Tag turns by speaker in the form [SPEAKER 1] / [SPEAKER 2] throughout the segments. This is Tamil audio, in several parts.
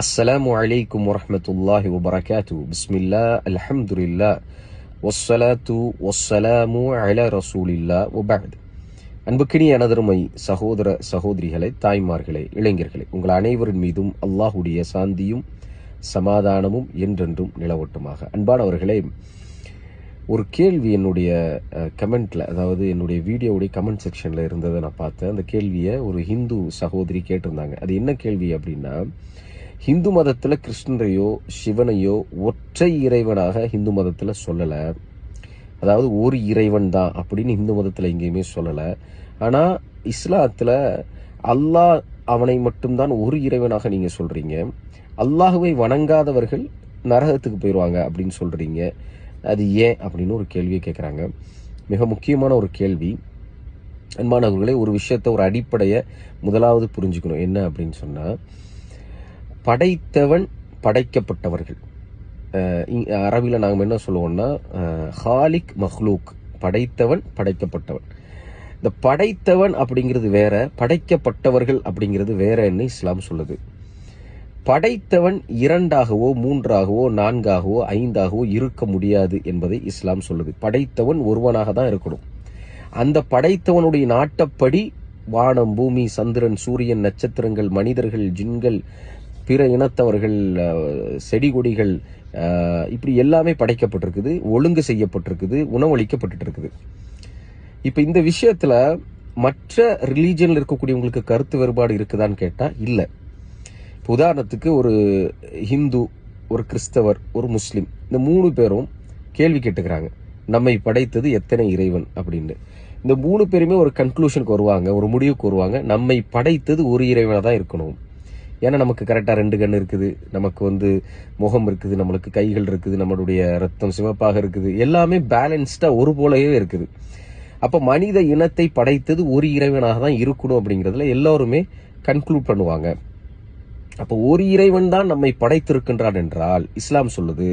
[SPEAKER 1] அஸ்ஸலாமு அலைக்கும் வரமத்துல்லாஹி வபரகாத்து பிஸ்மில்லா அல்ஹம்துலில்லா ஒஸ்ஸலாத்து ஒஸ்ஸலாமு அல ரசூலில்லா ஒபாத் அன்புக்கினி அனதருமை சகோதர சகோதரிகளை தாய்மார்களே இளைஞர்களே உங்கள் அனைவரின் மீதும் அல்லாஹுடைய சாந்தியும் சமாதானமும் என்றென்றும் நிலவட்டுமாக. அன்பானவர்களே ஒரு கேள்வி என்னுடைய கமெண்ட்டில் அதாவது என்னுடைய வீடியோவுடைய கமெண்ட் செக்ஷனில் இருந்ததை நான் பார்த்தேன். அந்த கேள்வியை ஒரு ஹிந்து சகோதரி கேட்டிருந்தாங்க. அது என்ன கேள்வி அப்படின்னா ஹிந்து மதத்தில் கிருஷ்ணரையோ சிவனையோ ஒற்றை இறைவனாக ஹிந்து மதத்தில் சொல்லலை. அதாவது ஒரு இறைவன் தான் அப்படின்னு ஹிந்து மதத்தில் எங்கேயுமே சொல்லலை. ஆனால் இஸ்லாத்தில் அல்லாஹ் அவனை மட்டும்தான் ஒரு இறைவனாக நீங்கள் சொல்கிறீங்க அல்லாஹுவை வணங்காதவர்கள் நரகத்துக்கு போயிடுவாங்க அப்படின்னு சொல்கிறீங்க அது ஏன் அப்படின்னு ஒரு கேள்வியை கேட்குறாங்க மிக முக்கியமான ஒரு கேள்வி. அன்பானவர்களே ஒரு விஷயத்த ஒரு அடிப்படையை முதலாவது புரிஞ்சுக்கணும். என்ன அப்படின்னு சொன்னால் படைத்தவன் படைக்கப்பட்டவர்கள். அரபியில் நாங்கள் என்ன சொல்லுவோம்னா ஹாலிக் மஹ்லூக் படைத்தவன் படைக்கப்பட்டவன். இந்த படைத்தவன் அப்படிங்கிறது வேற படைக்கப்பட்டவர்கள் அப்படிங்கிறது வேறன்னு இஸ்லாம் சொல்லுது. படைத்தவன் இரண்டாகவோ மூன்றாகவோ நான்காகவோ ஐந்தாகவோ இருக்க முடியாது என்பதை இஸ்லாம் சொல்லுது. படைத்தவன் ஒருவனாக தான் இருக்கணும். அந்த படைத்தவனுடைய நாட்டப்படி வானம் பூமி சந்திரன் சூரியன் நட்சத்திரங்கள் மனிதர்கள் ஜின்கள் பிற இனத்தவர்கள் செடி கொடிகள் இப்படி எல்லாமே படைக்கப்பட்டிருக்குது ஒழுங்கு செய்யப்பட்டிருக்குது உணவளிக்கப்பட்டு இருக்குது இப்போ இந்த விஷயத்துல மற்ற ரிலீஜியனில் இருக்கக்கூடியவங்களுக்கு கருத்து வேறுபாடு இருக்குதான்னு கேட்டால் இல்லை. இப்போ உதாரணத்துக்கு ஒரு ஹிந்து ஒரு கிறிஸ்தவர் ஒரு முஸ்லீம் இந்த மூணு பேரும் கேள்வி கேட்டுக்கிறாங்க. நம்மை படைத்தது எத்தனை இறைவன் அப்படின்னு. இந்த மூணு பேருமே ஒரு கன்க்ளூஷனுக்கு வருவாங்க ஒரு முடிவுக்கு வருவாங்க நம்மை படைத்தது ஒரு இறைவனாக தான் இருக்கணும். ஏன்னா நமக்கு கரெக்டாக ரெண்டு கண் இருக்குது. நமக்கு வந்து முகம் இருக்குது நம்மளுக்கு கைகள் இருக்குது நம்மளுடைய ரத்தம் சிவப்பாக இருக்குது. எல்லாமே பேலன்ஸ்டாக ஒரு போலவே இருக்குது. அப்போ மனித இனத்தை படைத்தது ஒரு இறைவனாக தான் இருக்கணும் அப்படிங்கிறதுல எல்லோருமே கன்க்ளூட் பண்ணுவாங்க. அப்போ ஒரு இறைவன் தான் நம்மை படைத்திருக்கின்றான் என்றால் இஸ்லாம் சொல்லுது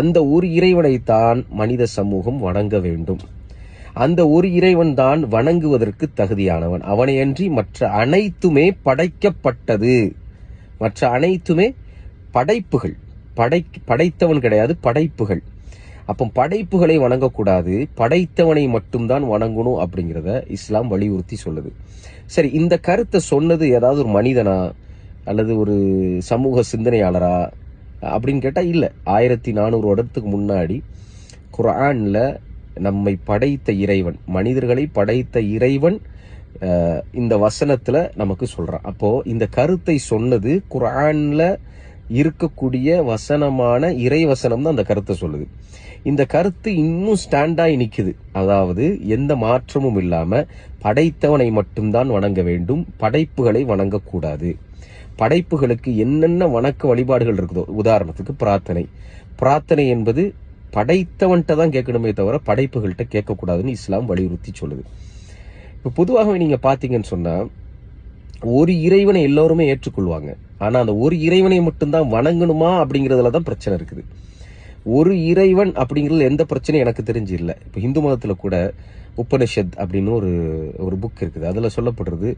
[SPEAKER 1] அந்த ஒரு இறைவனை தான் மனித சமூகம் வணங்க வேண்டும். அந்த ஒரு இறைவன் தான் வணங்குவதற்கு தகுதியானவன். அவனையன்றி மற்ற அனைத்துமே படைக்கப்பட்டது. மற்ற அனைத்துமே படைப்புகள். படை படைத்தவன் கிடையாது படைப்புகள். அப்போ படைப்புகளை வணங்கக்கூடாது படைத்தவனை மட்டும்தான் வணங்கணும் அப்படிங்கிறத இஸ்லாம் வலியுறுத்தி சொல்லுது. சரி இந்த கருத்தை சொன்னது ஏதாவது ஒரு மனிதனா? அல்லது ஒரு சமூக சிந்தனையாளரா? அப்படின்னு கேட்டால் இல்லை. ஆயிரத்தி நானூறு வருடத்துக்கு முன்னாடி குரானில் நம்மை படைத்த இறைவன் மனிதர்களை படைத்த இறைவன் இந்த வசனத்துல நமக்கு சொல்றான். அப்போ இந்த கருத்தை சொன்னது குரான்ல இருக்கக்கூடிய வசனமான இறை வசனம் தான் அந்த கருத்தை சொல்லுது. இந்த கருத்து இன்னும் ஸ்டாண்டாகி நிற்குது அதாவது எந்த மாற்றமும் இல்லாம படைத்தவனை மட்டும்தான் வணங்க வேண்டும். படைப்புகளை வணங்கக்கூடாது. படைப்புகளுக்கு என்னென்ன வணக்க வழிபாடுகள் இருக்குதோ உதாரணத்துக்கு பிரார்த்தனை. பிரார்த்தனை என்பது படைத்தவன்கிட்ட தான் கேட்கணுமே தவிர படைப்புகள்கிட்ட கேட்கக்கூடாதுன்னு இஸ்லாம் வலியுறுத்தி சொல்லுது. இப்போ பொதுவாகவே நீங்க பாத்தீங்கன்னு சொன்னா ஒரு இறைவனை எல்லோருமே ஏற்றுக்கொள்வாங்க. ஆனா அந்த ஒரு இறைவனை மட்டும்தான் வணங்கணுமா அப்படிங்கிறதுல தான் பிரச்சனை இருக்குது. ஒரு இறைவன் அப்படிங்கிறது எந்த பிரச்சனையும் எனக்கு தெரிஞ்சு இல்லை. இப்போ இந்து மதத்தில் கூட உபனிஷத் அப்படின்னு ஒரு ஒரு புக் இருக்குது. அதில் சொல்லப்படுறது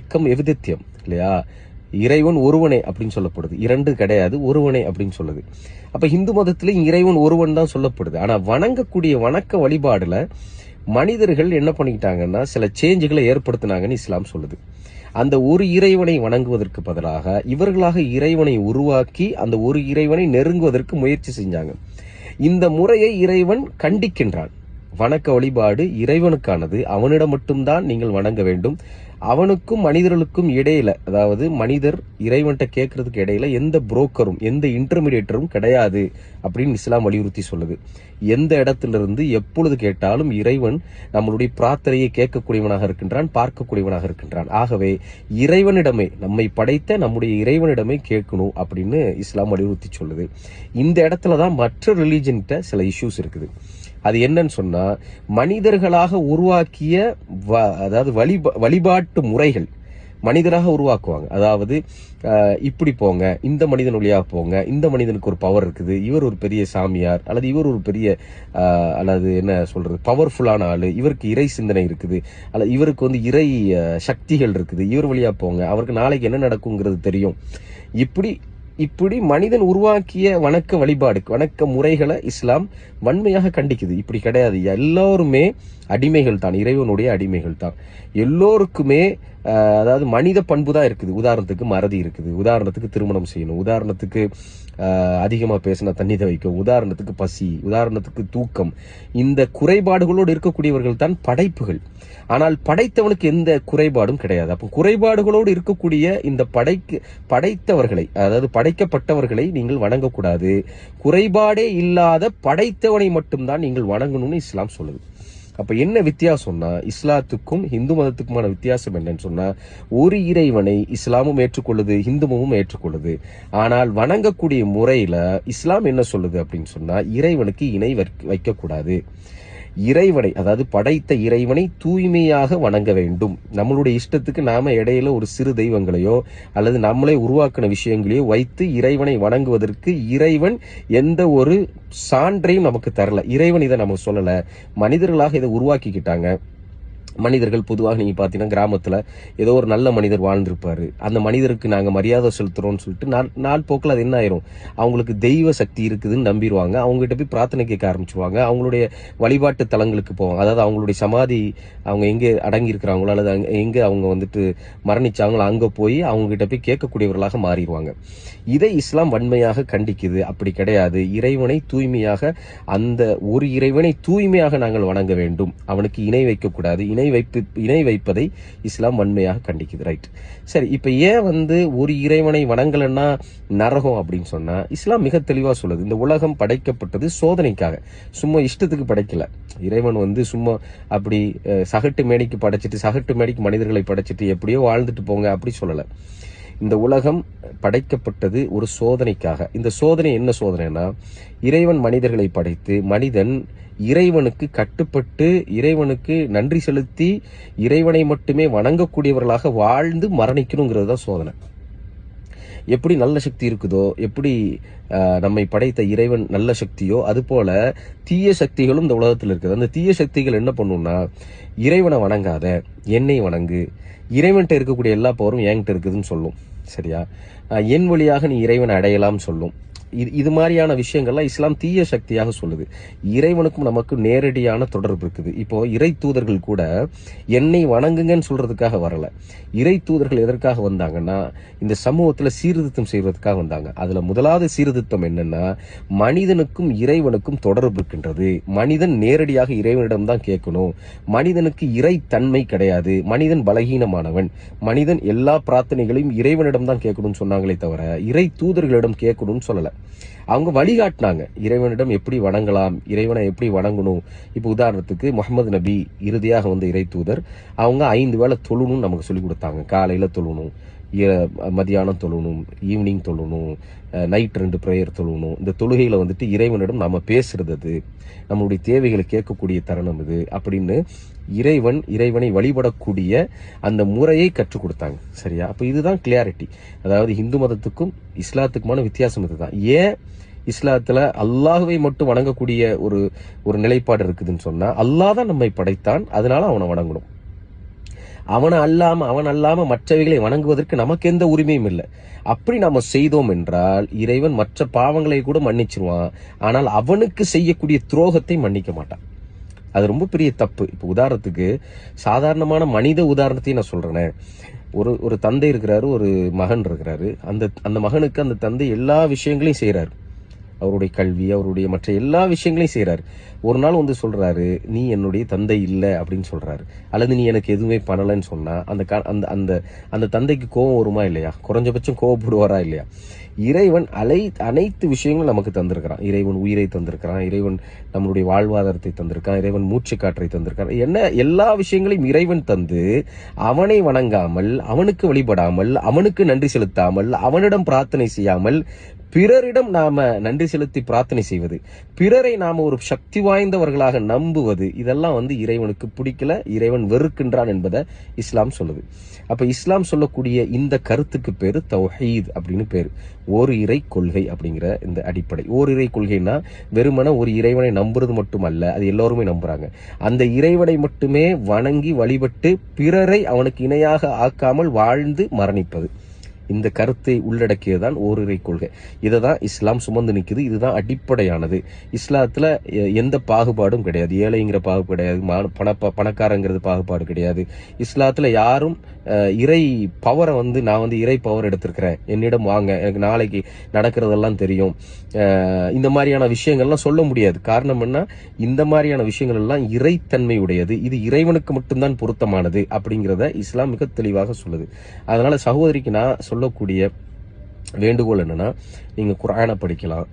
[SPEAKER 1] எக்கம் எவிதித்தியம் இல்லையா? இறைவன் ஒருவனே அப்படின்னு சொல்லப்படுது. இரண்டு கிடையாது ஒருவனே அப்படின்னு சொல்லுது. அப்போ இந்து மதத்துல இறைவன் ஒருவன் தான் சொல்லப்படுது. ஆனால் வணங்கக்கூடிய வணக்க வழிபாடில் மனிதர்கள் என்ன பண்ணிக்கிட்டாங்கன்னா சில சேஞ்சுகளை ஏற்படுத்தினாங்கன்னு இஸ்லாம் சொல்லுது. அந்த ஒரு இறைவனை வணங்குவதற்கு பதிலாக இவர்களாக இறைவனை உருவாக்கி அந்த ஒரு இறைவனை நெருங்குவதற்கு முயற்சி செஞ்சாங்க. இந்த முறையை இறைவன் கண்டிக்கின்றான். வணக்க வழிபாடு இறைவனுக்கானது. அவனிடம் மட்டும்தான் நீங்கள் வணங்க வேண்டும். அவனுக்கும் மனிதர்களுக்கும் இடையில அதாவது மனிதர் இறைவன்கிட்ட கேட்கறதுக்கு இடையில எந்த புரோக்கரும் எந்த இன்டர்மீடியேட்டரும் கிடையாது அப்படின்னு இஸ்லாம் வலியுறுத்தி சொல்லுது. எந்த இடத்திலிருந்து எப்பொழுது கேட்டாலும் இறைவன் நம்மளுடைய பிரார்த்தனையை கேட்கக்கூடியவனாக இருக்கின்றான் பார்க்கக்கூடியவனாக இருக்கின்றான். ஆகவே இறைவனிடமே நம்மை படைத்த நம்முடைய இறைவனிடமே கேட்கணும் அப்படின்னு இஸ்லாம் வலியுறுத்தி சொல்லுது. இந்த இடத்துல தான் மற்ற ரிலீஜன்கிட்ட சில இஷ்யூஸ் இருக்குது. அது என்னன்னு சொன்னா மனிதர்களாக உருவாக்கிய அதாவது வழிபாட்டு முறைகள் மனிதராக உருவாக்குவாங்க. அதாவது இப்படி போங்க இந்த மனிதன் வழியாக போங்க இந்த மனிதனுக்கு ஒரு பவர் இருக்குது இவர் ஒரு பெரிய சாமியார் அல்லது இவர் ஒரு பெரிய அல்லது என்ன சொல்றது பவர்ஃபுல்லான ஆள் இவருக்கு இறை சிந்தனை இருக்குது அல்லது இவருக்கு வந்து இறை சக்திகள் இருக்குது இவர் வழியாக போங்க அவருக்கு நாளைக்கு என்ன நடக்குங்கிறது தெரியும். இப்படி இப்படி மனிதன் உருவாக்கிய வணக்க வழிபாடு வணக்க முறைகளை இஸ்லாம் வன்மையாக கண்டிக்குது. இப்படி கிடையாது. எல்லோருமே அடிமைகள் தான். இறைவனுடைய அடிமைகள் தான். எல்லோருக்குமே அதாவது மனித பண்பு தான் இருக்குது. உதாரணத்துக்கு மறதி இருக்குது. உதாரணத்துக்கு திருமணம் செய்யணும். உதாரணத்துக்கு அதிகமாக பேசினா தண்ணி தவிக்கும் உதாரணத்துக்கு பசி. உதாரணத்துக்கு தூக்கம். இந்த குறைபாடுகளோடு இருக்கக்கூடியவர்கள் தான் படைப்புகள். ஆனால் படைத்தவனுக்கு எந்த குறைபாடும் கிடையாது. அப்போ குறைபாடுகளோடு இருக்கக்கூடிய இந்த படைக்கு படைத்தவர்களை அதாவது படைக்கப்பட்டவர்களை நீங்கள் வணங்கக்கூடாது. குறைபாடே இல்லாத படைத்தவனை மட்டும்தான் நீங்கள் வணங்கணும்னு இஸ்லாம் சொல்லுது. அப்போ என்ன வித்தியாசம்னா இஸ்லாத்துக்கும் ஹிந்து மதத்துக்குமான வித்தியாசம் என்னன்னு சொன்னால் ஒரு இறைவனை இஸ்லாமும் ஏற்றுக்கொள்ளுது ஹிந்துமும் ஏற்றுக்கொள்ளுது. ஆனால் வணங்கக்கூடிய முறையில இஸ்லாம் என்ன சொல்லுது அப்படின்னு சொன்னால் இறைவனுக்கு இணை வைக்கக்கூடாது. இறைவனை அதாவது படைத்த இறைவனை தூய்மையாக வணங்க வேண்டும். நம்மளுடைய இஷ்டத்துக்கு நாம இடையில ஒரு சிறு தெய்வங்களையோ அல்லது நம்மளே உருவாக்கின விஷயங்களையோ வைத்து இறைவனை வணங்குவதற்கு இறைவன் எந்த ஒரு சான்றையும் நமக்கு தரல. இறைவன் இதை நம்ம சொல்லல. மனிதர்களாக இதை உருவாக்கிக்கிட்டாங்க. மனிதர்கள் பொதுவாக நீங்கள் பார்த்தீங்கன்னா கிராமத்தில் ஏதோ ஒரு நல்ல மனிதர் வாழ்ந்திருப்பார். அந்த மனிதருக்கு நாங்கள் மரியாதை செலுத்துகிறோம்னு சொல்லிட்டு நாள் நாள் போக்கில் அது என்ன ஆயிரும்? அவங்களுக்கு தெய்வ சக்தி இருக்குதுன்னு நம்பிடுவாங்க. அவங்ககிட்ட போய் பிரார்த்தனை கேட்க ஆரம்பிச்சுவாங்க அவங்களுடைய வழிபாட்டு தலங்களுக்கு போவாங்க. அதாவது அவங்களுடைய சமாதி அவங்க எங்கே அடங்கி இருக்கிறாங்களோ அல்லது எங்கே அவங்க வந்துட்டு மரணிச்சாங்களோ அங்கே போய் அவங்ககிட்ட போய் கேட்கக்கூடியவர்களாக மாறிடுவாங்க. இதை இஸ்லாம் வன்மையாக கண்டிக்குது. அப்படி கிடையாது. இறைவனை தூய்மையாக அந்த ஒரு இறைவனை தூய்மையாக நாங்கள் வணங்க வேண்டும். அவனுக்கு இணை வைக்கக்கூடாது. இணை வைப்பு இணை வைப்பதை இஸ்லாம் வன்மையாக கண்டிக்குது ரைட் சரி இப்போ ஏன் வந்து ஒரு இறைவனை வணங்கலன்னா நரகம் அப்படின்னு சொன்னால் இஸ்லாம் மிக தெளிவாக சொல்லுது. இந்த உலகம் படைக்கப்பட்டது சோதனைக்காக. சும்மா இஷ்டத்துக்கு படைக்கல. இறைவன் வந்து சும்மா அப்படி சகட்டு மேடைக்கு படைச்சிட்டு சகட்டு மேடைக்கு மனிதர்களை படைச்சிட்டு எப்படியோ வாழ்ந்துட்டு போங்க அப்படி சொல்லலை. இந்த உலகம் படைக்கப்பட்டது ஒரு சோதனைக்காக. இந்த சோதனை என்ன சோதனைனா இறைவன் மனிதர்களை படைத்து மனிதன் இறைவனுக்கு கட்டுப்பட்டு இறைவனுக்கு நன்றி செலுத்தி இறைவனை மட்டுமே வணங்கக்கூடியவர்களாக வாழ்ந்து மரணிக்கணுங்கிறது தான் சோதனை. எப்படி நல்ல சக்தி இருக்குதோ எப்படி நம்மை படைத்த இறைவன் நல்ல சக்தியோ அது போல தீய சக்திகளும் இந்த உலகத்தில் இருக்குது. அந்த தீய சக்திகள் என்ன பண்ணும்னா இறைவனை வணங்காத என்னை வணங்கு. இறைவன்கிட்ட இருக்கக்கூடிய எல்லா பவரும் என்கிட்ட இருக்குதுன்னு சொல்லும். சரியா? என் வழியாக நீ இறைவனை அடையலாம்னு சொல்லும். இது இது மாதிரியான விஷயங்கள்லாம் இஸ்லாம் தீய சக்தியாக சொல்லுது. இறைவனுக்கும் நமக்கு நேரடியான தொடர்பு இருக்குது. இப்போ இறை தூதர்கள் கூட என்னை வணங்குங்கன்னு சொல்றதுக்காக வரல. இறை தூதர்கள் எதற்காக வந்தாங்கன்னா இந்த சமூகத்துல சீர்திருத்தம் செய்வதற்காக வந்தாங்க. அதுல முதலாவது சீர்திருத்தம் என்னன்னா மனிதனுக்கும் இறைவனுக்கும் தொடர்பு இருக்கின்றது. மனிதன் நேரடியாக இறைவனிடம் தான் கேட்கணும். மனிதனுக்கு இறை தன்மை கிடையாது. மனிதன் பலகீனமானவன். மனிதன் எல்லா பிரார்த்தனைகளையும் இறைவனிடம் தான் கேட்கணும்னு சொன்னாங்களே தவிர இறை தூதர்களிடம் கேட்கணும்னு சொல்லலை. அவங்க வழிகாட்டினாங்க. இறைவனிடம் எப்படி வணங்கலாம் இறைவனை எப்படி வணங்கணும்? இப்போ உதாரணத்துக்கு முகமது நபி இறுதியாக வந்த இறை தூதர் அவங்க ஐந்து வேளை தொழுணும்னு நமக்கு சொல்லி கொடுத்தாங்க. காலையில தொழுணும் மதியானம் தொழணும் ஈவினிங் தொழணும் நைட் ரெண்டு ப்ரேயர் தொழணும். இந்த தொழுகையில் வந்துட்டு இறைவனிடம் நம்ம பேசுறது அது. நம்மளுடைய தேவைகளை கேட்கக்கூடிய தருணம் இது அப்படின்னு இறைவன் இறைவனை வழிபடக்கூடிய அந்த முறையை கற்றுக் கொடுத்தாங்க. சரியா? அப்போ இதுதான் கிளியாரிட்டி அதாவது இந்து மதத்துக்கும் இஸ்லாத்துக்குமான வித்தியாசம் இதுதான். ஏன் இஸ்லாத்துல அல்லாஹுவை மட்டும் வணங்கக்கூடிய ஒரு ஒரு நிலைப்பாடு இருக்குதுன்னு சொன்னா அல்லாஹ் தான் நம்மை படைத்தான் அதனால அவனை வணங்கணும். அவனை அல்லாம அவன் அல்லாம மற்றவைகளை வணங்குவதற்கு நமக்கு எந்த உரிமையும் இல்லை. அப்படி நாம செய்தோம் என்றால் இறைவன் மற்ற பாவங்களை கூட மன்னிச்சிருவான். ஆனால் அவனுக்கு செய்யக்கூடிய துரோகத்தை மன்னிக்க மாட்டான். அது ரொம்ப பெரிய தப்பு. இப்போ உதாரணத்துக்கு சாதாரணமான மனித உதாரணத்தையும் நான் சொல்கிறேனே ஒரு ஒரு தந்தை இருக்கிறாரு ஒரு மகன் இருக்கிறாரு. அந்த அந்த மகனுக்கு அந்த தந்தை எல்லா விஷயங்களையும் செய்கிறாரு அவருடைய கல்வி அவருடைய மற்ற எல்லா விஷயங்களையும் செய்கிறாரு ஒரு நாள் வந்து சொல்கிறாரு நீ என்னுடைய தந்தை இல்லை அப்படின்னு சொல்கிறாரு அல்லது நீ எனக்கு எதுவுமே பண்ணலைன்னு சொன்னால் அந்த க- அந்த அந்த அந்த தந்தைக்கு கோபம் வருமா இல்லையா? குறைஞ்சபட்சம் கோவப்படுவாரா இல்லையா? இறைவன் அலை அனைத்து விஷயங்களும் நமக்கு தந்திருக்கிறான். இறைவன் உயிரை தந்திருக்கிறான். இறைவன் நம்மளுடைய வாழ்வாதாரத்தை தந்திருக்கான் இறைவன் மூச்சு காற்றை தந்திருக்கான் என்ன எல்லா விஷயங்களையும் இறைவன் தந்து அவனை வணங்காமல் அவனுக்கு வழிபடாமல் அவனுக்கு நன்றி செலுத்தாமல் அவனிடம் பிரார்த்தனை செய்யாமல் பிறரிடம் நாம நன்றி செலுத்தி பிரார்த்தனை செய்வது பிறரை நாம ஒரு சக்தி வாய்ந்தவர்களாக நம்புவது இதெல்லாம் வந்து இறைவனுக்கு பிடிக்கல இறைவன் வெறுக்கின்றான் என்பதை இஸ்லாம் சொல்லுது. அப்ப இஸ்லாம் சொல்லக்கூடிய இந்த கருத்துக்கு பேரு தௌஹீத் அப்படின்னு பேரு. ஒரு இறை கொள்கை அப்படிங்கிற இந்த அடிப்படை. ஓர் இறை கொள்கைன்னா வெறுமன ஒரு இறைவனை நம்புறது மட்டுமல்ல அது எல்லோருமே நம்புறாங்க. அந்த இறைவனை மட்டுமே வணங்கி வழிபட்டு பிறரை அவனுக்கு இணையாக ஆக்காமல் வாழ்ந்து மரணிப்பது. இந்த கருத்தை உள்ளடக்கியதுதான் ஓரிரை கொள்கை. இதை தான் இஸ்லாம் சுமந்து நிற்குது இதுதான் அடிப்படையானது. இஸ்லாத்துல எ- எந்த பாகுபாடும் கிடையாது. ஏழைங்கிற பாகுபாடு கிடையாது மா- பண பணக்காரங்கிறது பாகுபாடு கிடையாது. இஸ்லாத்துல யாரும் இறை பவரை வந்து நான் வந்து இறை பவர் எடுத்திருக்கிறேன். என்னிடம் வாங்க. எனக்கு நாளைக்கு நடக்கிறதெல்லாம் தெரியும். இந்த மாதிரியான விஷயங்கள்லாம் சொல்ல முடியாது. காரணம் என்ன? இந்த மாதிரியான விஷயங்கள் எல்லாம் இறைத்தன்மை உடையது. இது இறைவனுக்கு மட்டும்தான் பொருத்தமானது அப்படிங்கிறத இஸ்லாம் மிக தெளிவாக சொல்லுது. அதனால சகோதரிக்கு நான் சொல்லக்கூடிய வேண்டுகோள் என்னன்னா நீங்க குரானை படிக்கலாம்.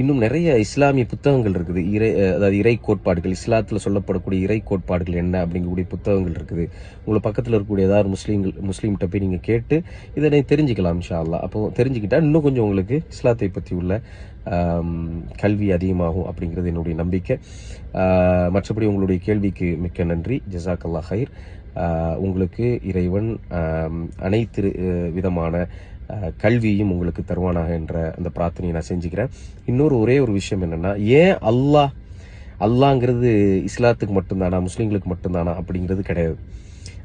[SPEAKER 1] இன்னும் நிறைய இஸ்லாமிய புத்தகங்கள் இருக்குது. இறை அதாவது இறை கோட்பாடுகள் இஸ்லாத்தில் சொல்லப்படக்கூடிய இறை கோட்பாடுகள் என்ன அப்படிங்கக்கூடிய புத்தகங்கள் இருக்குது. உங்களுக்கு பக்கத்தில் இருக்கக்கூடிய ஏதாவது முஸ்லீம்கள் முஸ்லீம்கிட்ட போய் நீங்கள் கேட்டு இதை தெரிஞ்சுக்கலாம் இன்ஷா அல்லாஹ் அப்போ தெரிஞ்சுக்கிட்டா இன்னும் கொஞ்சம் உங்களுக்கு இஸ்லாத்தை பற்றி உள்ள கல்வி அதிகமாகும் அப்படிங்கிறது என்னுடைய நம்பிக்கை. மற்றபடி உங்களுடைய கேள்விக்கு மிக்க நன்றி. ஜசாக் ஹைர் உங்களுக்கு இறைவன் அனைத்து விதமான கல்வியும் உங்களுக்கு தருவானாக என்ற அந்த பிரார்த்தனையை நான் செஞ்சுக்கிறேன். இன்னொரு ஒரே ஒரு விஷயம் என்னன்னா ஏன் அல்லாஹ் அல்லாங்கிறது இஸ்லாத்துக்கு மட்டும்தானா முஸ்லீம்களுக்கு மட்டும்தானா அப்படிங்கிறது கிடையாது.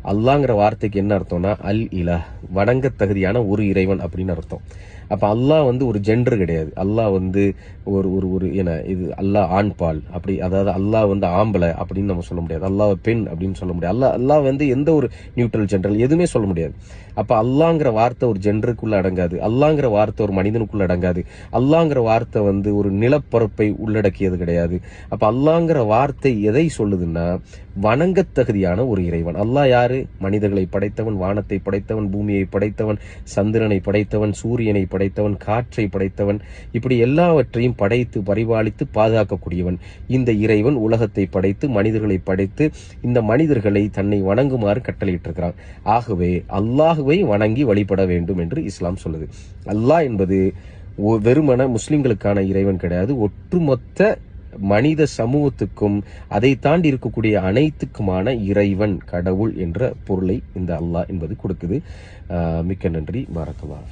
[SPEAKER 1] அல்லாங்கிற வார்த்தைக்கு என்ன அர்த்தம்னா அல் இலா வணங்க தகுதியான ஒரு இறைவன் அப்படின்னு அர்த்தம். அப்போ அல்லாஹ் வந்து ஒரு ஜெண்டர் கிடையாது. அல்லாஹ் வந்து ஒரு ஒரு ஒரு என்ன இது அல்லாஹ் ஆண் பால் அப்படி அதாவது அல்லாஹ் வந்து ஆம்பளை அப்படின்னு நம்ம சொல்ல முடியாது. அல்லாஹ் பெண் அப்படின்னு சொல்ல முடியாது. அல்லாஹ் அல்லாஹ் வந்து எந்த ஒரு நியூட்ரல் ஜென்ரல் எதுவுமே சொல்ல முடியாது. அப்போ அல்லாங்கிற வார்த்தை ஒரு ஜெண்டருக்குள்ள அடங்காது. அல்லாங்கிற வார்த்தை ஒரு மனிதனுக்குள்ள அடங்காது. அல்லாங்கிற வார்த்தை வந்து ஒரு நிலப்பரப்பை உள்ளடக்கியது கிடையாது. அப்போ அல்லாங்கிற வார்த்தை எதை சொல்லுதுன்னா வணங்கத் தகுதியான ஒரு இறைவன். அல்லாஹ் யார்? மனிதர்களை படைத்தவன் வானத்தை படைத்தவன் பூமியை படைத்தவன் சந்திரனை படைத்தவன் சூரியனை படைத்தவன் காற்றை படைத்தவன். இப்படி எல்லாவற்றையும் படைத்து பரிபாலித்து பாதுகாக்கக்கூடியவன். இந்த இறைவன் உலகத்தை படைத்து மனிதர்களை படைத்து இந்த மனிதர்களை தன்னை வணங்குமாறு கட்டளையிட்டிருக்கிறான். ஆகவே அல்லாஹுவை வணங்கி வழிபட வேண்டும் என்று இஸ்லாம் சொல்லுது. அல்லாஹ் என்பது ஒ- வெறுமன முஸ்லிம்களுக்கான இறைவன் கிடையாது. ஒட்டுமொத்த மனித சமூகத்துக்கும் அதை தாண்டி இருக்கக்கூடிய அனைத்துக்குமான இறைவன் கடவுள் என்ற பொருளை இந்த அல்லாஹ் என்பது கொடுக்குது. மிக்க நன்றி. மறக்கலாம்